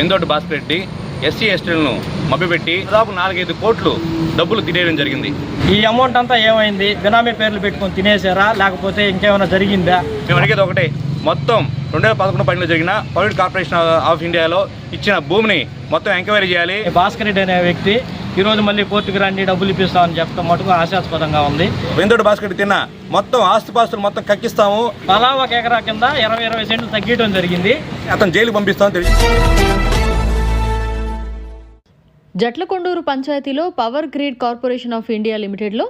Vendoti Bhaskar Reddy SC ఎస్టీలను మభ్యపెట్టి దాదాపు నాలుగైదు కోట్లు డబ్బులు తినేయడం జరిగింది. ఈ అమౌంట్ అంతా ఏమైంది? బినామీ పేర్లు పెట్టుకొని తినేసారా లేకపోతే ఇంకేమైనా జరిగిందా? మేము అడిగేది ఒకటే. మొత్తం రెండు వేల పదకొండు పన్నెండులో జరిగిన పబ్లిక్ కార్పొరేషన్ ఆఫ్ ఇండియాలో ఇచ్చిన భూమిని మొత్తం ఎంక్వైరీ చేయాలి. భాస్కర్ రెడ్డి అనే వ్యక్తి ఈ రోజు మళ్ళీ కోర్టుకు రండి డబ్బులు ఇప్పిస్తామని చెప్తాం మటుకు ఆశాస్పదంగా ఉంది. వెందోటి భాస్కర్ రెడ్డి తిన్న మొత్తం ఆస్తిపాస్తులు మొత్తం కక్కిస్తాము. తలా ఒక ఎకరా కింద ఇరవై ఇరవై సెంట్లు తగ్గించడం జరిగింది. అతను జైలు పంపిస్తామని తెలిసి జట్లకొండూరు పంచాయతీలో power grid corporation of India లిమిటెడ్లో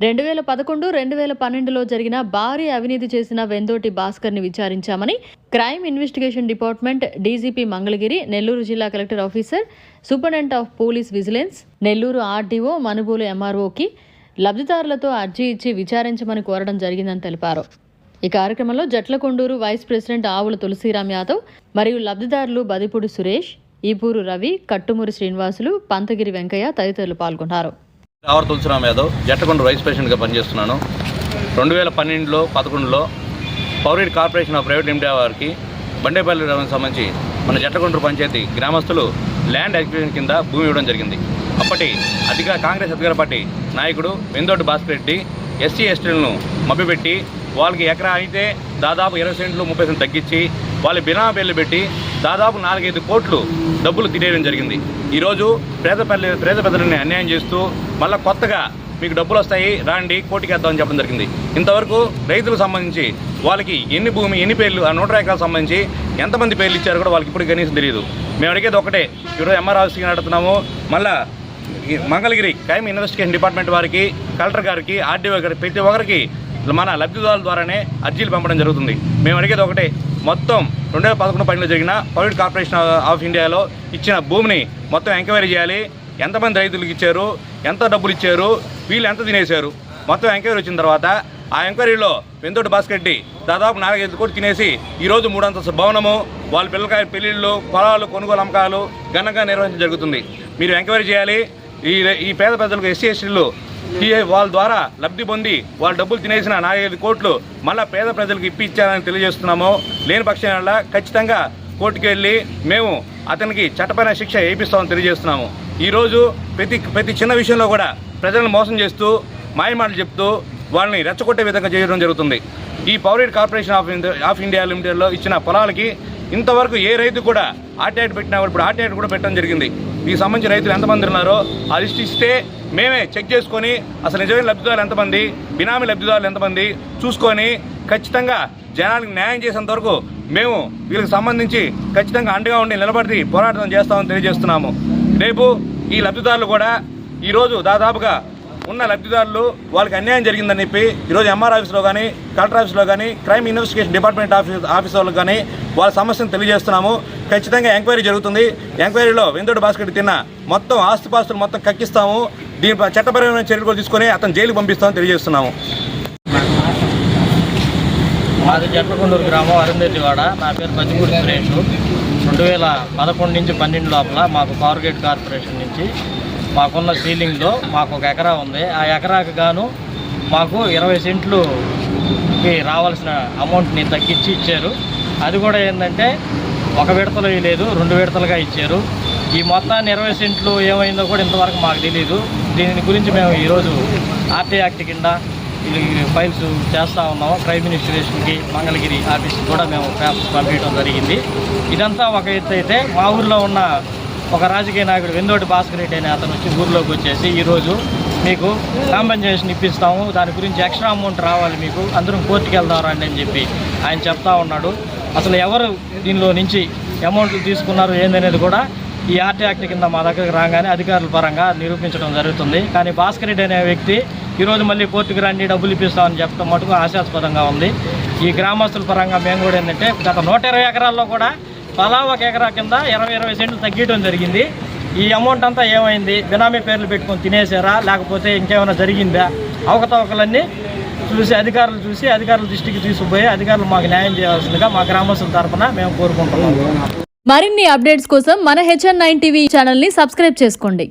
రెండు వేల పదకొండు రెండు వేల పన్నెండులో జరిగిన భారీ అవినీతి చేసిన వెందోటి భాస్కర్ని విచారించామని crime investigation department DGP Mangalagiri Nellore జిల్లా collector officer superintendent of police vigilance Nellore RDO Manubolu ఎంఆర్ఓకి లబ్ధిదారులతో అర్జీ ఇచ్చి విచారించమని కోరడం జరిగిందని తెలిపారు. ఈ కార్యక్రమంలో జట్లకొండూరు వైస్ ప్రెసిడెంట్ ఆవుల తులసిరామ్ యాదవ్ మరియు లబ్ధిదారులు బదిపూడి సురేష్ ఈపూరు రవి కట్టుమూరి శ్రీనివాసులు పంతగిరి వెంకయ్య తదితరులు పాల్గొన్నారు. రావర్ తులసిరామ్ యాదవ్ జట్టకొండ రైస్ పేషెంట్గా పనిచేస్తున్నాను. రెండు వేల పన్నెండులో పదకొండులో పౌరేడ్ కార్పొరేషన్ ఆఫ్ ప్రైవేట్ లిమిటెడ్ వారికి బండేపల్లి గ్రామానికి సంబంధించి మన జట్టకొండూరు పంచాయతీ గ్రామస్తులు ల్యాండ్ అక్విజిషన్ కింద భూమి ఇవ్వడం జరిగింది. అప్పటి అధికార కాంగ్రెస్ అధికార పార్టీ నాయకుడు వెందోటి భాస్కర్ రెడ్డి ఎస్సీ ఎస్టీలను మభ్యపెట్టి వాళ్ళకి ఎకరా అయితే దాదాపు ఇరవై సెంట్లు ముప్పై సెంట్లు తగ్గించి వాళ్ళ బినా పేర్లు పెట్టి దాదాపు నాలుగైదు కోట్లు డబ్బులు తినేయడం జరిగింది. ఈరోజు పేద పల్లె పేద పెద్దలని అన్యాయం చేస్తూ మళ్ళీ కొత్తగా మీకు డబ్బులు వస్తాయి రాండి కోటికేద్దామని చెప్పడం జరిగింది. ఇంతవరకు రైతులకు సంబంధించి వాళ్ళకి ఎన్ని భూమి ఎన్ని పేర్లు ఆ నూట ఎకరాలకు సంబంధించి ఎంతమంది పేర్లు ఇచ్చారు కూడా వాళ్ళకి ఇప్పుడు కనీసం తెలియదు. మేము అడిగేది ఒకటే ఈరోజు ఎంఆర్ ఆఫీస్కి నడుతున్నాము మళ్ళీ మంగళగిరి క్రైమ్ ఇన్వెస్టిగేషన్ డిపార్ట్మెంట్ వారికి కలెక్టర్ గారికి ఆర్డీఓ గారికి ప్రతి ఒక్కరికి మన లబ్ధిదారుల ద్వారానే అర్జీలు పంపడం జరుగుతుంది. మేము అడిగేది ఒకటే మొత్తం రెండు వేల పదకొండు పన్నెండులో జరిగిన పబ్లిక్ కార్పొరేషన్ ఆఫ్ ఇండియాలో ఇచ్చిన భూమిని మొత్తం ఎంక్వైరీ చేయాలి. ఎంతమంది రైతులకు ఇచ్చారు? ఎంత డబ్బులు ఇచ్చారు? వీళ్ళు ఎంత తినేశారు? మొత్తం ఎంక్వైరీ వచ్చిన తర్వాత ఆ ఎంక్వైరీలో వెంతోటి భాస్కర్ రెడ్డి దాదాపు నాలుగైదు కోట్లు తినేసి ఈరోజు మూడంతస్తు భవనము వాళ్ళ పిల్లకాయ పెళ్ళిళ్ళు పొలాలు కొనుగోలు అమ్మకాలు ఘనంగా నిర్వహించడం జరుగుతుంది. మీరు ఎంక్వైరీ చేయాలి. ఈ ఈ పేద ప్రజలకు ఎస్సీ ఎస్టీలు వాళ్ళ ద్వారా లబ్ధి పొంది వాళ్ళ డబ్బులు తినేసిన నాలుగైదు కోట్లు మళ్ళా పేద ప్రజలకు ఇప్పించాలని తెలియజేస్తున్నాము. లేని పక్షాన ఖచ్చితంగా కోర్టుకు వెళ్ళి మేము అతనికి చట్టపరమైన శిక్ష వేయిస్తామని తెలియజేస్తున్నాము. ఈరోజు ప్రతి ప్రతి చిన్న విషయంలో కూడా ప్రజలను మోసం చేస్తూ మాయమాటలు చెప్తూ వాళ్ళని రెచ్చగొట్టే విధంగా చేయడం జరుగుతుంది. ఈ పౌరేట్ corporation of India of India లిమిటెడ్లో ఇచ్చిన పొలాలకి ఇంతవరకు ఏ రైతు కూడా ఆర్టీఐట్ పెట్టినా ఇప్పుడు ఆర్టీఐట్ కూడా పెట్టడం జరిగింది. దీనికి సంబంధించి రైతులు ఎంతమంది ఉన్నారో ఆ లిస్ట్ ఇస్తే మేమే చెక్ చేసుకొని అసలు నిజమైన లబ్ధిదారులు ఎంతమంది బినామీ లబ్ధిదారులు ఎంతమంది చూసుకొని ఖచ్చితంగా జనానికి న్యాయం చేసేంత వరకు మేము వీళ్ళకి సంబంధించి ఖచ్చితంగా అండగా ఉండి నిలబడి పోరాటం చేస్తామని తెలియజేస్తున్నాము. రేపు ఈ లబ్ధిదారులు కూడా ఈరోజు దాదాపుగా ఉన్న లబ్ధిదారులు వాళ్ళకి అన్యాయం జరిగిందని చెప్పి ఈరోజు ఎంఆర్ ఆఫీస్లో కానీ కలెక్టర్ ఆఫీస్లో కానీ crime investigation department office office వాళ్ళకి కానీ వాళ్ళ సమస్యను తెలియజేస్తున్నాము. ఖచ్చితంగా ఎంక్వైరీ జరుగుతుంది. ఎంక్వైరీలో వెందోటి భాస్కర్ తిన్న మొత్తం ఆస్తిపాస్తులు మొత్తం కక్కిస్తాము. దీనిపై చట్టపరమైన చర్యలు కూడా తీసుకొని అతను జైలు పంపిస్తామని తెలియజేస్తున్నాము. మాది జట్లకొండూరు గ్రామం అరుంధతివాడ. నా పేరు బతిపూడి సురేష్. రెండు వేల పదకొండు నుంచి పన్నెండు లోపల మాకు పవర్ గేట్ కార్పొరేషన్ నుంచి మాకున్న సీలింగ్లో మాకు ఒక ఎకరా ఉంది. ఆ ఎకరాకు గాను మాకు ఇరవై సెంట్లు రావాల్సిన అమౌంట్ని తగ్గించి ఇచ్చారు. అది కూడా ఏంటంటే ఒక విడతలు లేదు రెండు విడతలుగా ఇచ్చారు. ఈ మొత్తాన్ని ఇరవై సెంట్లు ఏమైందో కూడా ఇంతవరకు మాకు తెలియదు దీని గురించి మేము ఈరోజు ఆర్టీ యాక్ట్ కింద ఫైల్స్ చేస్తూ ఉన్నాము. క్రైమ్ ఇన్వెస్టిగేషన్కి మంగళగిరి ఆఫీస్కి కూడా మేము పేపర్స్ పంపించడం జరిగింది. ఇదంతా ఒక ఎత్తు అయితే మా ఊర్లో ఉన్న ఒక రాజకీయ నాయకుడు వెన్నోటి భాస్కర్ రెడ్డి అనే అతను వచ్చి ఊర్లోకి వచ్చేసి ఈరోజు మీకు కాంపెన్సేషన్ ఇప్పిస్తాము. దాని గురించి ఎక్స్ట్రా అమౌంట్ రావాలి మీకు. అందరం కోర్టుకి వెళ్దాం రండి అని చెప్పి ఆయన చెప్తా ఉన్నాడు. అసలు ఎవరు దీనిలో నుంచి అమౌంట్లు తీసుకున్నారు ఏందనేది కూడా ఈ ఆర్టీ యాక్ట్ కింద మా దగ్గరకు రాగానే అధికారుల పరంగా నిరూపించడం జరుగుతుంది. కానీ భాస్కర్ రెడ్డి అనే వ్యక్తి ఈరోజు మళ్ళీ కోర్టుకు రండి డబ్బులు ఇప్పిస్తామని చెప్పడం మటుకు ఆశాస్పదంగా ఉంది. ఈ గ్రామస్తుల పరంగా మేము కూడా ఏంటంటే గత నూట ఇరవై ఎకరాల్లో కూడా తలా ఒక ఎకరా కింద ఇరవై ఇరవై సెంట్లు తగ్గించడం జరిగింది. ఈ అమౌంట్ అంతా ఏమైంది? బినామీ పేర్లు పెట్టుకొని తినేసారా లేకపోతే ఇంకేమైనా జరిగిందా? అవకతవకలన్నీ చూసి అధికారులు చూసి అధికారుల దృష్టికి తీసుకుపోయి అధికారులు మాకు న్యాయం చేయాల్సిందిగా మా గ్రామస్తుల తరఫున మేము కోరుకుంటున్నాము మరిన్ని అప్డేట్స్ కోసం మన హెచ్ఎన్ నైన్ టీవీ ఛానల్ని సబ్స్క్రైబ్ చేసుకోండి.